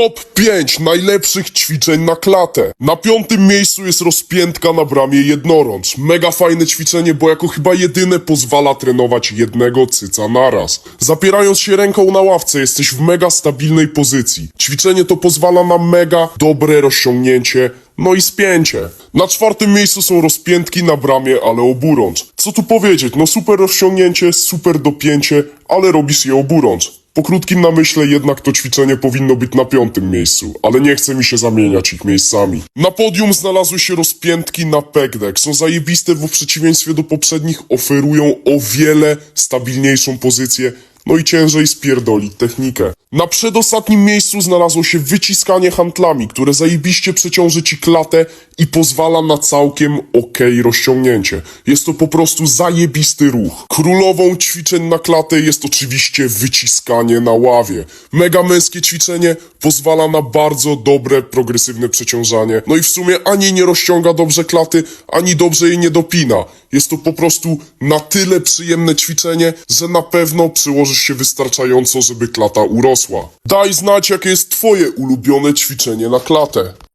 Top 5 najlepszych ćwiczeń na klatę. Na piątym miejscu jest rozpiętka na bramie jednorącz. Mega fajne ćwiczenie, bo jako chyba jedyne pozwala trenować jednego cyca naraz. Zapierając się ręką na ławce, jesteś w mega stabilnej pozycji. Ćwiczenie to pozwala na mega dobre rozciągnięcie, no i spięcie. Na czwartym miejscu są rozpiętki na bramie, ale oburącz. Co tu powiedzieć, no super rozciągnięcie, super dopięcie, ale robisz je oburącz. Po krótkim namyśle jednak to ćwiczenie powinno być na piątym miejscu, ale nie chce mi się zamieniać ich miejscami. Na podium znalazły się rozpiętki na pegdeck. Są zajebiste, bo w przeciwieństwie do poprzednich oferują o wiele stabilniejszą pozycję, no i ciężej spierdolić technikę. Na przedostatnim miejscu znalazło się wyciskanie handlami, które zajebiście przeciąży ci klatę i pozwala na całkiem okej rozciągnięcie. Jest to po prostu zajebisty ruch. Królową ćwiczeń na klatę jest oczywiście wyciskanie na ławie. Mega męskie ćwiczenie pozwala na bardzo dobre, progresywne przeciążanie. No i w sumie ani nie rozciąga dobrze klaty, ani dobrze jej nie dopina. Jest to po prostu na tyle przyjemne ćwiczenie, że na pewno przyłożysz się wystarczająco, żeby klata urosła. Daj znać, jakie jest twoje ulubione ćwiczenie na klatę.